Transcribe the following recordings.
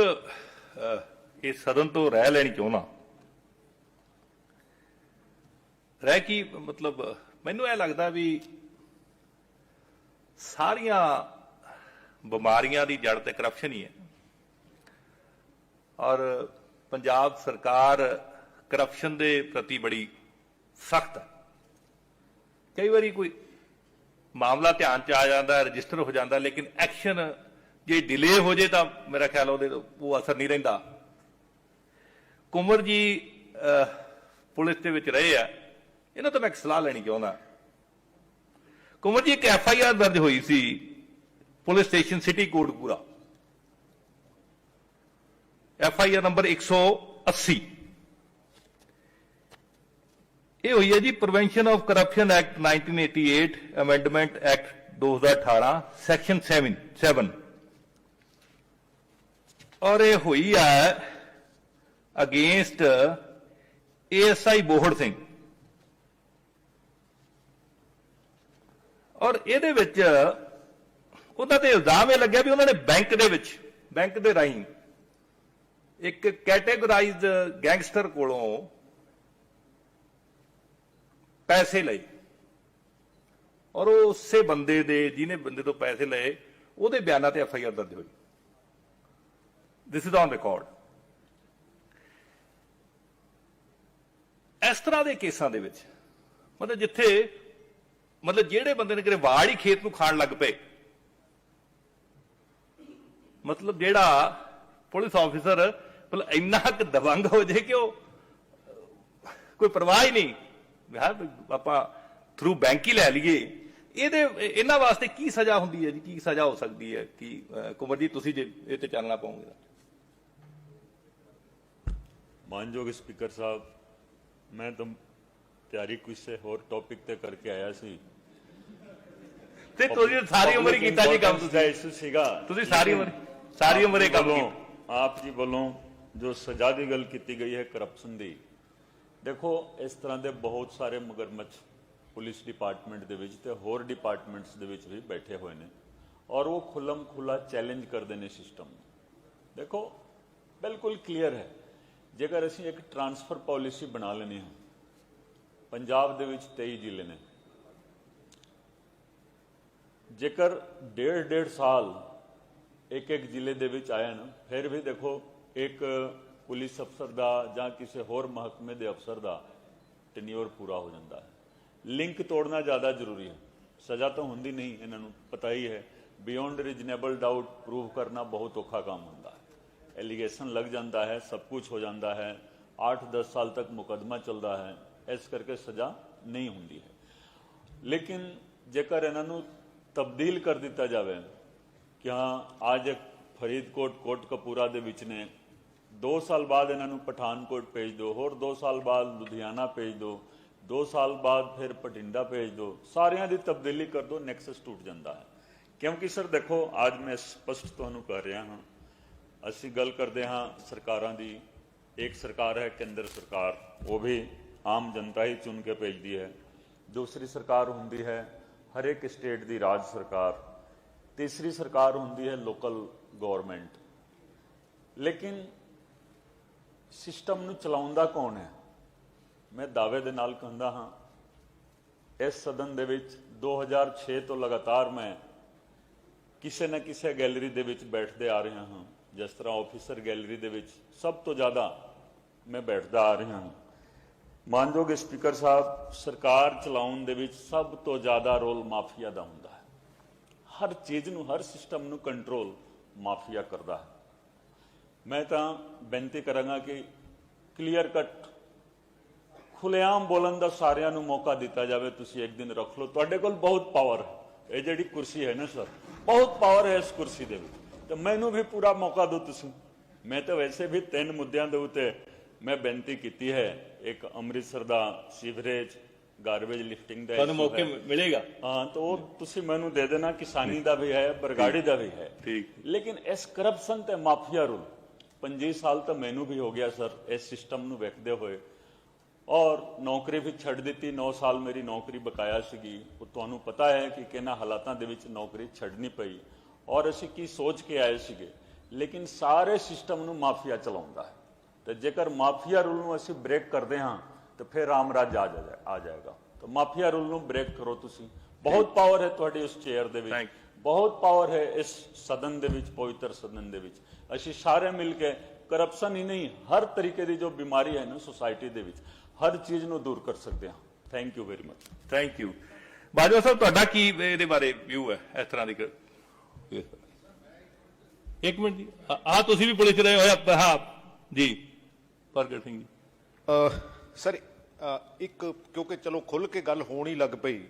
ਇਹ ਸਦਨ ਤੋਂ ਰਹਿ ਲੈਣੀ ਚਾਹੁੰਦਾ ਰਹਿ ਕੀ ਮਤਲਬ ਮੈਨੂੰ ਇਹ ਲੱਗਦਾ ਵੀ ਸਾਰੀਆਂ ਬਿਮਾਰੀਆਂ ਦੀ ਜੜ ਤੇ ਕਰਪਸ਼ਨ ਹੀ ਹੈ ਔਰ ਪੰਜਾਬ ਸਰਕਾਰ ਕਰਪਸ਼ਨ ਦੇ ਪ੍ਰਤੀ ਬੜੀ ਸਖਤ ਹੈ ਕਈ ਵਾਰੀ ਕੋਈ ਮਾਮਲਾ ਧਿਆਨ ਚ ਆ ਜਾਂਦਾ ਰਜਿਸਟਰ ਹੋ ਜਾਂਦਾ ਲੇਕਿਨ ਐਕਸ਼ਨ ਜੇ ਡਿਲੇ ਹੋ ਜੇ ਤਾਂ ਮੇਰਾ ਖਿਆਲ ਉਹਦੇ ਉਹ ਅਸਰ ਨਹੀਂ ਰਹਿੰਦਾ। ਕੁਮਰ ਜੀ ਪੁਲਿਸ ਦੇ ਵਿੱਚ ਰਹੇ ਆ। ਇਹਨਾਂ ਤੋਂ ਮੈਂ ਇੱਕ ਸਲਾਹ ਲੈਣੀ ਚਾਹੁੰਦਾ। ਕੁਮਰ ਜੀ, ਇੱਕ ਐਫ ਆਈ ਆਰ ਦਰਜ ਹੋਈ ਸੀ police station city Kotkapura F I R number 180 ਇਹ ਹੋਈ ਹੈ ਜੀ prevention of corruption act 1988 amendment act 2018 section 7 7 ਔਰ ਇਹ ਹੋਈ ਹੈ ਅਗੇਂਸਟ ਏਐਸਆਈ ਬੋਹੜ ਸਿੰਘ। ਔਰ ਇਹਦੇ ਵਿੱਚ ਉਹਨਾਂ ਤੇ ਇਲਜ਼ਾਮ ਇਹ ਲੱਗਿਆ ਵੀ ਉਹਨਾਂ ਨੇ ਬੈਂਕ ਦੇ ਵਿੱਚ, ਬੈਂਕ ਦੇ ਰਾਹੀਂ ਇੱਕ ਕੈਟੇਗਰਾਈਜ਼ਡ ਗੈਂਗਸਟਰ ਕੋਲੋਂ ਪੈਸੇ ਲਏ। ਔਰ ਉਹ ਉਸੇ ਬੰਦੇ ਦੇ, ਜਿਹਨੇ ਬੰਦੇ ਤੋਂ ਪੈਸੇ ਲਏ, ਉਹਦੇ ਬਿਆਨਾਂ ਤੇ ਐਫ ਆਈ ਆਰ ਦਰਜ ਹੋਈ। ਦਿਸ ਇਜ਼ ਔਨ ਰਿਕਾਰਡ ਇਸ ਤਰ੍ਹਾਂ ਦੇ ਕੇਸਾਂ ਦੇ ਵਿੱਚ ਮਤਲਬ ਜਿੱਥੇ ਮਤਲਬ ਜਿਹੜੇ ਬੰਦੇ ਨੇ ਕਿਤੇ ਵਾੜ ਹੀ ਖੇਤ ਨੂੰ ਖਾਣ ਲੱਗ ਪਏ ਮਤਲਬ ਜਿਹੜਾ ਪੁਲਿਸ ਆਫੀਸਰ ਮਤਲਬ ਇੰਨਾ ਕੁ ਦਵੰਗ ਹੋ ਜੇ ਕਿ ਉਹ ਕੋਈ ਪਰਵਾਹ ਹੀ ਨਹੀਂ ਯਾਰ ਆਪਾਂ ਥਰੂ ਬੈਂਕ ਹੀ ਲੈ ਲਈਏ। ਇਹਦੇ ਇਹਨਾਂ ਵਾਸਤੇ ਕੀ ਸਜ਼ਾ ਹੁੰਦੀ ਹੈ ਜੀ? ਕੀ ਸਜ਼ਾ ਹੋ ਸਕਦੀ ਹੈ? ਕੀ ਅਹ, ਕੁੰਵਰ ਜੀ ਤੁਸੀਂ ਜੇ ਇਹ ਤੇ ਚੱਲਣਾ ਪਾਉਂਗੇ ਮਾਨਯੋਗ ਸਪੀਕਰ ਸਾਹਿਬ ਮੈਂ ਤਾਂ ਤਿਆਰੀ ਕਿਸੇ ਹੋਰ ਟੌਪਿਕ ਤੇ ਕਰਕੇ ਆਇਆ ਸੀ। ਤੇ ਤੁਸੀਂ ਸਾਰੀ ਉਮਰ ਹੀ ਕੀਤਾ ਜੀ ਕੰਮ ਤੁਸੀਂ। ਇਸ਼ੂ ਸੀਗਾ। ਤੁਸੀਂ ਸਾਰੀ ਉਮਰ ਸਾਰੀ ਉਮਰ ਇਹ ਕੰਮ ਕੀਤਾ। ਆਪ ਜੀ ਵੱਲੋਂ ਜੋ ਸਜ਼ਾ ਦੀ ਗੱਲ ਕੀਤੀ ਗਈ ਹੈ ਕਰਪਸ਼ਨ ਦੀ ਦੇਖੋ ਇਸ ਤਰ੍ਹਾਂ ਦੇ ਬਹੁਤ ਸਾਰੇ ਮਗਰਮੱਛ ਪੁਲਿਸ ਡਿਪਾਰਟਮੈਂਟ ਦੇ ਵਿੱਚ ਤੇ ਹੋਰ ਡਿਪਾਰਟਮੈਂਟਸ ਦੇ ਵਿੱਚ ਵੀ ਬੈਠੇ ਹੋਏ ਨੇ ਔਰ ਉਹ ਖੁੱਲਮ ਖੁੱਲਾ ਚੈਲੰਜ ਕਰਦੇ ਨੇ ਸਿਸਟਮ ਨੂੰ। ਦੇਖੋ ਬਿਲਕੁਲ ਕਲੀਅਰ ਹੈ। ਜੇਕਰ ਅਸੀਂ ਇੱਕ ਟਰਾਂਸਫਰ ਪਾਲਿਸੀ ਬਣਾ ਲੈਣੀ ਹਾਂ, ਪੰਜਾਬ ਦੇ ਵਿੱਚ 23 ਜ਼ਿਲ੍ਹੇ ਨੇ। ਜੇਕਰ ਡੇਢ ਡੇਢ ਸਾਲ ਇੱਕ ਇੱਕ ਜ਼ਿਲ੍ਹੇ ਦੇ ਵਿੱਚ ਆਇਆ ਨਾ, ਫਿਰ ਵੀ ਦੇਖੋ ਇੱਕ ਪੁਲਿਸ ਅਫਸਰ ਦਾ ਜਾਂ ਕਿਸੇ ਹੋਰ ਮਹਿਕਮੇ ਦੇ ਅਫਸਰ ਦਾ ਟੈਨਿਓਰ ਪੂਰਾ ਹੋ ਜਾਂਦਾ ਹੈ। ਲਿੰਕ ਤੋੜਨਾ ਜ਼ਿਆਦਾ ਜ਼ਰੂਰੀ ਹੈ। ਸਜ਼ਾ ਤਾਂ ਹੁੰਦੀ ਨਹੀਂ, ਇਹਨਾਂ ਨੂੰ ਪਤਾ ਹੀ ਹੈ। ਬਿਯੋਂਡ ਰੀਜਨੇਬਲ ਡਾਊਟ ਪ੍ਰੂਵ ਕਰਨਾ ਬਹੁਤ ਔਖਾ ਕੰਮ ਹੁੰਦਾ। ਹੈ ਐਲੀਗੇਸ਼ਨ ਲੱਗ ਜਾਂਦਾ ਹੈ, ਸਭ ਕੁਝ ਹੋ ਜਾਂਦਾ ਹੈ 8-10 ਸਾਲ ਤੱਕ ਮੁਕਦਮਾ ਚੱਲਦਾ ਹੈ, ਇਸ ਕਰਕੇ ਸਜ਼ਾ ਨਹੀਂ ਹੁੰਦੀ ਹੈ। ਲੇਕਿਨ ਜੇਕਰ ਇਹਨਾਂ ਨੂੰ ਤਬਦੀਲ ਕਰ ਦਿੱਤਾ ਜਾਵੇ ਕਿ ਹਾਂ, ਅੱਜ ਫਰੀਦਕੋਟ ਕੋਟ ਕਪੂਰਾ ਦੇ ਵਿੱਚ ਨੇ 2 ਸਾਲ ਬਾਅਦ ਇਹਨਾਂ ਨੂੰ ਪਠਾਨਕੋਟ ਭੇਜ ਦਿਓ, ਹੋਰ 2 ਸਾਲ ਬਾਅਦ ਲੁਧਿਆਣਾ ਭੇਜ ਦਿਓ 2 ਸਾਲ ਬਾਅਦ ਫਿਰ ਪਟਿੰਡਾ ਭੇਜ ਦਿਓ, ਸਾਰਿਆਂ ਦੀ ਤਬਦੀਲੀ ਕਰ ਦਿਓ ਨੈਕਸਸ ਟੁੱਟ ਜਾਂਦਾ ਹੈ। ਕਿਉਂਕਿ ਸਰ ਦੇਖੋ, ਅੱਜ ਮੈਂ ਸਪਸ਼ਟ ਤੁਹਾਨੂੰ ਕਰ ਰਿਹਾ ਹਾਂ ਅਸੀਂ ਗੱਲ ਕਰਦੇ ਹਾਂ ਸਰਕਾਰਾਂ ਦੀ। ਇੱਕ ਸਰਕਾਰ ਹੈ, ਕੇਂਦਰ ਸਰਕਾਰ। ਉਹ ਵੀ ਆਮ ਜਨਤਾ ਹੀ ਚੁਣ ਕੇ ਭੇਜਦੀ ਹੈ। ਦੂਸਰੀ ਸਰਕਾਰ ਹੁੰਦੀ ਹੈ ਹਰ ਇੱਕ ਸਟੇਟ ਦੀ ਰਾਜ ਸਰਕਾਰ। ਤੀਸਰੀ ਸਰਕਾਰ ਹੁੰਦੀ ਹੈ, ਲੋਕਲ ਗਵਰਨਮੈਂਟ। ਲੇਕਿਨ ਸਿਸਟਮ ਨੂੰ ਚਲਾਉਂਦਾ ਕੌਣ ਹੈ? ਮੈਂ ਦਾਅਵੇ ਦੇ ਨਾਲ ਕਹਿੰਦਾ ਹਾਂ, ਇਸ ਸਦਨ ਦੇ ਵਿੱਚ 2006 ਤੋਂ ਲਗਾਤਾਰ ਮੈਂ ਕਿਸੇ ਨਾ ਕਿਸੇ ਗੈਲਰੀ ਦੇ ਵਿੱਚ ਬੈਠਦੇ ਆ ਰਿਹਾ ਹਾਂ। ਜਿਸ ਤਰ੍ਹਾਂ ਆਫੀਸਰ ਗੈਲਰੀ ਦੇ ਵਿੱਚ ਸਭ ਤੋਂ ਜ਼ਿਆਦਾ ਮੈਂ ਬੈਠਦਾ ਆ ਰਿਹਾ ਹਾਂ। ਮਾਨਯੋਗ ਸਪੀਕਰ ਸਾਹਿਬ, ਸਰਕਾਰ ਚਲਾਉਣ ਦੇ ਵਿੱਚ ਸਭ ਤੋਂ ਜ਼ਿਆਦਾ ਰੋਲ ਮਾਫੀਆ ਦਾ ਹੁੰਦਾ ਹੈ। ਹਰ ਚੀਜ਼ ਨੂੰ, ਹਰ ਸਿਸਟਮ ਨੂੰ ਕੰਟਰੋਲ ਮਾਫੀਆ ਕਰਦਾ ਹੈ। ਮੈਂ ਤਾਂ ਬੇਨਤੀ ਕਰਾਂਗਾ ਕਿ ਕਲੀਅਰ ਕੱਟ ਖੁੱਲੇਆਮ ਬੋਲਣ ਦਾ ਸਾਰਿਆਂ ਨੂੰ ਮੌਕਾ ਦਿੱਤਾ ਜਾਵੇ, ਤੁਸੀਂ ਇੱਕ ਦਿਨ ਰੱਖ ਲਓ। ਤੁਹਾਡੇ ਕੋਲ ਬਹੁਤ ਪਾਵਰ ਹੈ। ਇਹ ਜਿਹੜੀ ਕੁਰਸੀ ਹੈ ਨਾ ਸਰ ਬਹੁਤ ਪਾਵਰ ਹੈ ਇਸ ਕੁਰਸੀ ਦੇ ਵਿੱਚ। ਤੇ ਮੈਨੂੰ ਵੀ ਪੂਰਾ ਮੌਕਾ ਦਿਓ ਤੁਸੀਂ। ਮੈਂ ਤਾਂ ਵੈਸੇ ਵੀ ਤਿੰਨ ਮੁੱਦਿਆਂ ਦੇ ਉੱਤੇ ਮੈਂ ਬੇਨਤੀ ਕੀਤੀ ਹੈ। ਇੱਕ ਅੰਮ੍ਰਿਤਸਰ ਦਾ ਸੀਵਰੇਜ ਗਾਰਬੇਜ ਲਿਫਟਿੰਗ ਦਾ ਤੁਹਾਨੂੰ ਮੌਕੇ। ਮਿਲੇਗਾ? ਹਾਂ ਤਾਂ ਉਹ ਤੁਸੀਂ ਮੈਨੂੰ ਦੇ ਦੇਣਾ ਕਿਸਾਨੀ ਦਾ ਵੀ ਹੈ ਬਰਗਾੜੀ ਦਾ ਵੀ ਹੈ। ਠੀਕ। ਲੇਕਿਨ ਇਸ ਕਰਪਸ਼ਨ ਤੇ ਮਾਫੀਆ ਰੂਲ 25 ਸਾਲ ਤਾਂ ਮੈਨੂੰ ਵੀ ਹੋ ਗਿਆ ਸਰ ਇਸ ਸਿਸਟਮ ਨੂੰ ਵੇਖਦੇ ਹੋਏ। ਔਰ ਨੌਕਰੀ ਵੀ ਛੱਡ ਦਿੱਤੀ 9 ਸਾਲ ਮੇਰੀ ਨੌਕਰੀ ਬਕਾਇਆ ਸੀਗੀ। ਉਹ ਤੁਹਾਨੂੰ ਪਤਾ ਹੈ ਕਿ ਕਿਹਨਾਂ ਹਾਲਾਤਾਂ ਦੇ ਵਿੱਚ ਨੌਕਰੀ ਛੱਡਣੀ ਪਈ। ਔਰ ਅਸੀਂ ਕੀ ਸੋਚ ਕੇ ਆਏ ਸੀਗੇ? ਲੇਕਿਨ ਸਾਰੇ ਸਿਸਟਮ ਨੂੰ ਮਾਫੀਆ ਚਲਾਉਂਦਾ ਹੈ। ਤੇ ਜੇਕਰ ਮਾਫੀਆ ਰੂਲ ਨੂੰ ਅਸੀਂ ਬ੍ਰੇਕ ਕਰਦੇ ਹਾਂ ਤੇ ਫਿਰ ਰਾਮ ਰਾਜ ਆ ਜਾਏ- ਆ ਜਾਏਗਾ। ਤਾਂ ਮਾਫੀਆ ਰੂਲ ਨੂੰ ਬ੍ਰੇਕ ਕਰੋ ਤੁਸੀਂ। ਬਹੁਤ ਪਾਵਰ ਹੈ ਤੁਹਾਡੀ ਉਸ ਚੇਅਰ ਦੇ ਵਿੱਚ। ਬਹੁਤ ਪਾਵਰ ਹੈ ਇਸ ਸਦਨ ਦੇ ਵਿੱਚ ਪਵਿੱਤਰ ਸਦਨ ਦੇ ਵਿੱਚ। ਅਸੀਂ ਸਾਰੇ ਮਿਲ ਕੇ ਕਰਪਸ਼ਨ ਹੀ ਨਹੀਂ ਹਰ ਤਰੀਕੇ ਦੀ ਜੋ ਬਿਮਾਰੀ ਹੈ ਨਾ ਸੋਸਾਇਟੀ ਦੇ ਵਿੱਚ ਹਰ ਚੀਜ਼ ਨੂੰ ਦੂਰ ਕਰ ਸਕਦੇ ਹਾਂ। Thank you very much thank you Bajwa Sahib ਤੁਹਾਡਾ ਕੀ ਇਹਦੇ ਬਾਰੇ ਵਿਊ ਹੈ? ਇਸ ਤਰ੍ਹਾਂ ਦੀ ਇੱਕ ਮਿੰਟ ਜੀ। ਆ ਤੁਸੀਂ ਵੀ ਪੁਲਿਸ ਰਹੇ ਹੋ ਹਾਂ, ਜੀ। ਪ੍ਰਗਟ ਸਿੰਘ ਜੀ। ਸਰ ਇੱਕ, ਕਿਉਂਕਿ ਚਲੋ ਖੁੱਲ ਕੇ ਗੱਲ ਹੋਣ ਹੀ ਲੱਗ ਪਈ।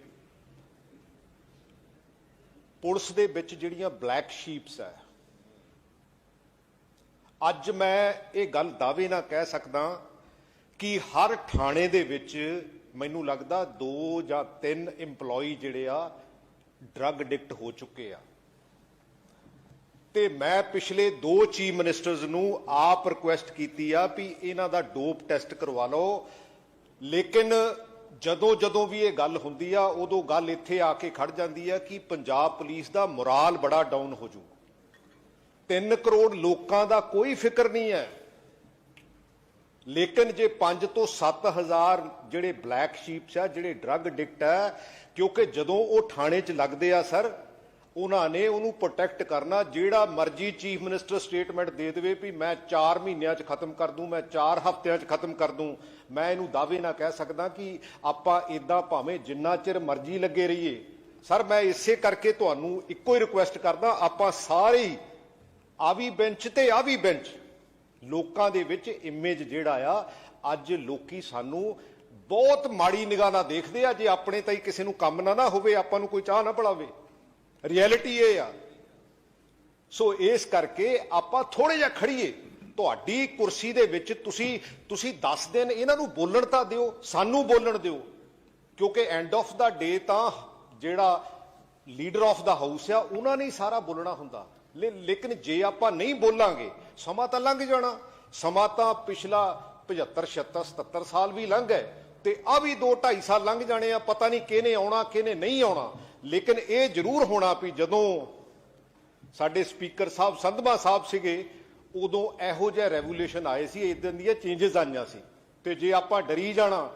ਪੁਲਿਸ ਦੇ ਵਿੱਚ ਜਿਹੜੀਆਂ ਬਲੈਕ ਸ਼ੀਪਸ ਹੈ ਅੱਜ ਮੈਂ ਇਹ ਗੱਲ ਦਾਅਵੇ ਨਾਲ ਕਹਿ ਸਕਦਾ ਕਿ ਹਰ ਥਾਣੇ ਦੇ ਵਿੱਚ ਮੈਨੂੰ ਲੱਗਦਾ ਦੋ ਜਾਂ ਤਿੰਨ EMPLOYE ਜਿਹੜੇ ਆ ਡਰੱਗ ਐਡਿਕਟ ਹੋ ਚੁੱਕੇ ਆ। ਤੇ ਮੈਂ ਪਿਛਲੇ ਦੋ ਚੀਫ ਮਿਨਿਸਟਰਸ ਨੂੰ ਆਪ ਰਿਕੁਐਸਟ ਕੀਤੀ ਆ ਵੀ ਇਹਨਾਂ ਦਾ ਡੋਪ ਟੈਸਟ ਕਰਵਾ ਲਓ। ਲੇਕਿਨ ਜਦੋਂ ਜਦੋਂ ਵੀ ਇਹ ਗੱਲ ਹੁੰਦੀ ਆ, ਉਦੋਂ ਗੱਲ ਇੱਥੇ ਆ ਕੇ ਖੜ ਜਾਂਦੀ ਆ ਕਿ ਪੰਜਾਬ ਪੁਲਿਸ ਦਾ ਮੋਰਾਲ ਬੜਾ ਡਾਊਨ ਹੋ ਜੂ 3 ਕਰੋੜ ਲੋਕਾਂ ਦਾ ਕੋਈ ਫਿਕਰ ਨਹੀਂ ਹੈ। ਲੇਕਿਨ ਜੇ 5 ਤੋਂ 7000 ਜਿਹੜੇ ਬਲੈਕ ਸ਼ੀਪਸ ਆ, ਜਿਹੜੇ ਡਰੱਗ ਐਡਿਕਟ ਆ, ਕਿਉਂਕਿ ਜਦੋਂ ਉਹ ਥਾਣੇ 'ਚ ਲੱਗਦੇ ਆ, ਸਰ ਉਹਨਾਂ ਨੇ ਉਹਨੂੰ ਪ੍ਰੋਟੈਕਟ ਕਰਨਾ, ਜਿਹੜਾ ਮਰਜ਼ੀ ਚੀਫ ਮਿਨਿਸਟਰ ਸਟੇਟਮੈਂਟ ਦੇ ਦੇਵੇ ਵੀ ਮੈਂ 4 ਮਹੀਨਿਆਂ 'ਚ ਖਤਮ ਕਰ ਦੂੰ, ਮੈਂ 4 ਹਫ਼ਤਿਆਂ 'ਚ ਖਤਮ ਕਰ ਦੂੰ। ਮੈਂ ਇਹਨੂੰ ਦਾਅਵੇ ਨਾਲ ਕਹਿ ਸਕਦਾ ਕਿ ਆਪਾਂ ਇਦਾਂ ਭਾਵੇਂ ਜਿੰਨਾ ਚਿਰ ਮਰਜ਼ੀ ਲੱਗੇ ਰਹੀਏ। ਸਰ, ਮੈਂ ਇਸੇ ਕਰਕੇ ਤੁਹਾਨੂੰ ਇੱਕੋ ਹੀ ਰਿਕੁਐਸਟ ਕਰਦਾ, ਆਪਾਂ ਸਾਰੇ ਹੀ ਆ ਵੀ ਬੈਂਚ ਤੇ ਆ ਵੀ ਬੈਂਚ ਲੋਕਾਂ ਦੇ ਵਿੱਚ ਇਮੇਜ ਜਿਹੜਾ ਆ, ਅੱਜ ਲੋਕੀ ਸਾਨੂੰ ਬਹੁਤ ਮਾੜੀ ਨਿਗਾਹ ਨਾਲ ਦੇਖਦੇ ਆ, ਜੇ ਆਪਣੇ ਤਾਂ ਹੀ ਕਿਸੇ ਨੂੰ ਕੰਮ ਨਾ ਨਾ ਹੋਵੇ, ਆਪਾਂ ਨੂੰ ਕੋਈ ਚਾਹ ਨਾ ਪੜਾਵੇ ਰਿਐਲਿਟੀ ਇਹ ਆ। ਸੋ ਇਸ ਕਰਕੇ ਆਪਾਂ ਥੋੜੇ ਜਿਹਾ ਖੜੀਏ ਤੁਹਾਡੀ ਕੁਰਸੀ ਦੇ ਵਿੱਚ ਤੁਸੀਂ ਤੁਸੀਂ 10 ਦਿਨ ਇਹਨਾਂ ਨੂੰ ਬੋਲਣ ਤਾਂ ਦਿਓ, ਸਾਨੂੰ ਬੋਲਣ ਦਿਓ। ਕਿਉਂਕਿ ਐਂਡ ਆਫ ਦਾ ਡੇ ਤਾਂ ਜਿਹੜਾ ਲੀਡਰ ਆਫ ਦਾ ਹਾਊਸ ਆ, ਉਹਨਾਂ ਨੇ ਸਾਰਾ ਬੋਲਣਾ ਹੁੰਦਾ। ਲੇ- ਲੇਕਿਨ ਜੇ ਆਪਾਂ ਨਹੀਂ ਬੋਲਾਂਗੇ, ਸਮਾਂ ਤਾਂ ਲੰਘ ਜਾਣਾ। ਸਮਾਂ ਤਾਂ ਪਿਛਲਾ 75 76 77 ਸਾਲ ਵੀ ਲੰਘ ਗਏ। ਤੇ ਆ ਵੀ 2 2.5 ਸਾਲ ਲੰਘ ਜਾਣੇ ਆ, ਪਤਾ ਨਹੀਂ ਕਿਹਨੇ ਆਉਣਾ, ਕਿਹਨੇ ਨਹੀਂ ਆਉਣਾ। ਲੇਕਿਨ ਇਹ ਜ਼ਰੂਰ ਹੋਣਾ ਵੀ ਜਦੋਂ ਸਾਡੇ ਸਪੀਕਰ ਸਾਹਿਬ ਸੰਧਵਾ ਸਾਹਿਬ ਸੀਗੇ ਉਦੋਂ ਇਹੋ ਜਿਹਾ ਰੈਵੋਲੂਸ਼ਨ ਆਏ ਸੀ ਇਦਾਂ ਦੀਆਂ ਚੇਂਜਸ ਆਈਆਂ ਸੀ। ਤੇ ਜੇ ਆਪਾਂ ਡਰੀ ਜਾਣਾ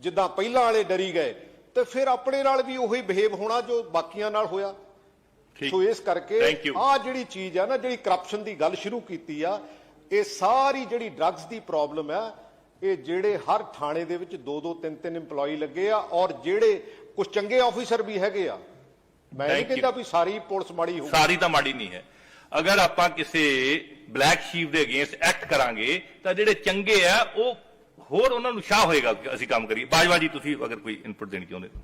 ਜਿੱਦਾਂ ਪਹਿਲਾਂ ਵਾਲੇ ਡਰੀ ਗਏ ਤੇ ਫਿਰ ਆਪਣੇ ਨਾਲ ਵੀ ਉਹੀ ਬਿਹੇਵ ਹੋਣਾ ਜੋ ਬਾਕੀਆਂ ਨਾਲ ਹੋਇਆ। ਸੋ ਇਸ ਕਰਕੇ. ਆ ਜਿਹੜੀ ਚੀਜ਼ ਆ ਨਾ ਜਿਹੜੀ ਕਰਪਸ਼ਨ ਦੀ ਗੱਲ ਸ਼ੁਰੂ ਕੀਤੀ ਆ ਇਹ ਸਾਰੀ ਜਿਹੜੀ ਡਰੱਗਸ ਦੀ ਪ੍ਰੋਬਲਮ ਆ ਇਹ ਜਿਹੜੇ ਹਰ ਥਾਣੇ ਦੇ ਵਿੱਚ ਦੋ ਦੋ ਤਿੰਨ ਤਿੰਨ EMPLOYE ਲੱਗੇ ਆ ਔਰ ਜਿਹੜੇ ਕੁਝ ਚੰਗੇ ਆਫੀਸਰ ਵੀ ਹੈਗੇ ਆ। ਮੈਂ ਨਹੀਂ Thank you. ਕਹਿੰਦਾ ਵੀ ਸਾਰੀ ਪੁਲਿਸ ਮਾੜੀ ਹੋਊ ਸਾਰੀ ਤਾਂ ਮਾੜੀ ਨਹੀਂ ਹੈ। ਅਗਰ ਆਪਾਂ ਕਿਸੇ ਬਲੈਕ ਸ਼ੀਪ ਦੇ ਅਗੇਂਸਟ ਐਕਟ ਕਰਾਂਗੇ ਤਾਂ ਜਿਹੜੇ ਚੰਗੇ ਆ ਉਹ ਹੋਰ ਉਹਨਾਂ ਨੂੰ ਸ਼ਾਹ ਹੋਏਗਾ ਕਿ ਅਸੀਂ ਕੰਮ ਕਰੀਏ। ਬਾਜਵਾ ਜੀ ਤੁਸੀਂ ਅਗਰ ਕੋਈ ਇਨਪੁਟ ਦੇਣੀ ਚਾਹੁੰਦੇ ਹੋ।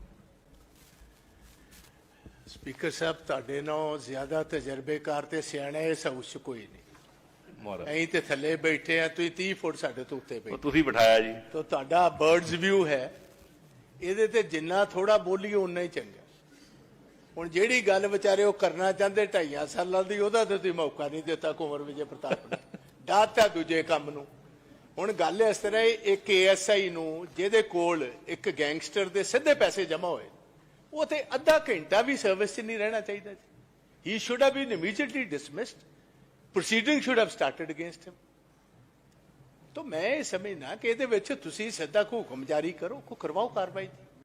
ਸਪੀਕਰ ਸਾਹਿਬ ਤੁਹਾਡੇ ਨਾਲੋਂ ਜ਼ਿਆਦਾ ਤਜਰਬੇਕਾਰ ਤੇ ਸਿਆਣਾ ਇਸ ਹਾਊਸ 'ਚ ਕੋਈ ਨਹੀਂ। ਮਹਾਰਾਜ। ਐਂ ਤੇ ਥੱਲੇ ਬੈਠੇ ਆ ਤੁਸੀਂ 30 ਫੁੱਟ ਸਾਡੇ ਤੋਂ ਉੱਤੇ ਉਹ ਬੈਠੇ ਤੁਸੀਂ ਬਿਠਾਇਆ ਜੀ। ਤਾਂ ਤੁਹਾਡਾ ਬਰਡਸ ਵਿਊ ਹੈ। ਇਹਦੇ ਤੇ ਜਿੰਨਾ ਥੋੜਾ ਬੋਲੀਏ ਉਨਾ ਹੀ ਚੰਗਾ। ਹੁਣ ਜਿਹੜੀ ਗੱਲ ਵਿਚਾਰੇ ਉਹ ਕਰਨਾ ਚਾਹੁੰਦੇ, ਢਾਈਆਂ ਸਾਲਾਂ ਦੀ, ਉਹਦਾ ਤੇ ਤੁਸੀਂ ਮੌਕਾ ਨਹੀਂ ਦਿੱਤਾ ਕੁੰਵਰ ਵਿਜੇ ਪ੍ਰਤਾਪ ਨੇ। ਡਾਤਾ ਦੂਜੇ ਕੰਮ ਨੂੰ। ਹੁਣ ਗੱਲ ਇਸ ਤਰ੍ਹਾਂ ਇੱਕ ਏਐਸਆਈ ਨੂੰ, ਜਿਹਦੇ ਕੋਲ ਇੱਕ ਗੈਂਗਸਟਰ ਦੇ ਸਿੱਧੇ ਪੈਸੇ ਜਮ੍ਹਾਂ ਹੋਏ, ਉਹ ਤੇ ਅੱਧਾ ਘੰਟਾ ਵੀ ਸਰਵਿਸ 'ਚ ਨਹੀਂ ਰਹਿਣਾ ਚਾਹੀਦਾ ਹੀ should have been immediately dismissed proceeding should have started against him ਤਾਂ ਮੈਂ ਇਹ ਸਮਝਣਾ ਕਿ ਇਹਦੇ ਵਿੱਚ ਤੁਸੀਂ ਸਿੱਧਾ ਕੋ ਹੁਕਮ ਜਾਰੀ ਕਰੋ ਕੋ ਕਰਵਾਓ ਕਾਰਵਾਈ। ਦੀ